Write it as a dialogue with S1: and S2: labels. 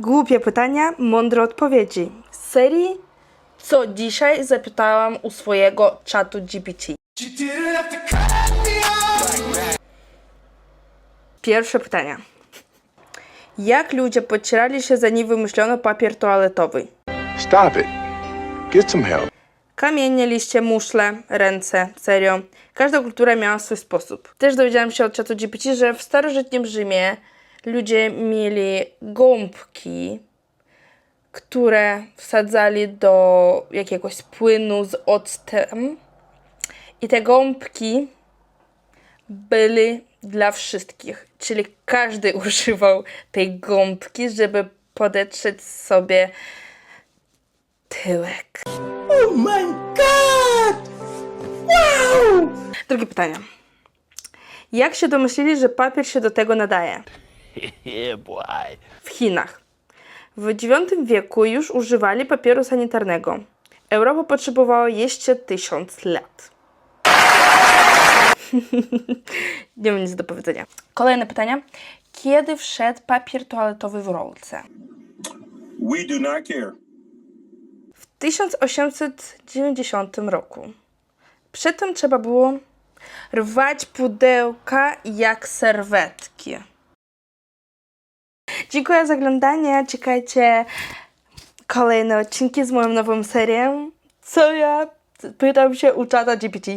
S1: Głupie pytania, mądre odpowiedzi. Z serii Co dzisiaj zapytałam u swojego czatu GPT. Pierwsze pytanie. Jak ludzie podcierali się zanim wymyślono papier toaletowy?
S2: Stop it. Get some help.
S1: Kamienie, liście, muszle, ręce. Serio. Każda kultura miała swój sposób. Też dowiedziałam się od czatu GPT, że w starożytnym Rzymie ludzie mieli gąbki, które wsadzali do jakiegoś płynu z octem. I te gąbki byli dla wszystkich. Czyli każdy używał tej gąbki, żeby podetrzeć sobie tyłek. Drugie pytanie. Jak się domyślili, że papier się do tego nadaje? W Chinach. W IX wieku już używali papieru sanitarnego. Europa potrzebowała jeszcze tysiąc lat. Nie mam nic do powiedzenia. Kolejne pytanie. Kiedy wszedł papier toaletowy w rolce?
S3: We do not care.
S1: W 1890 roku. Przedtem trzeba było rwać pudełka jak serwetki. Dziękuję za oglądanie. Czekajcie kolejne odcinki z moją nową serią. Co ja pytam się u czata GPT.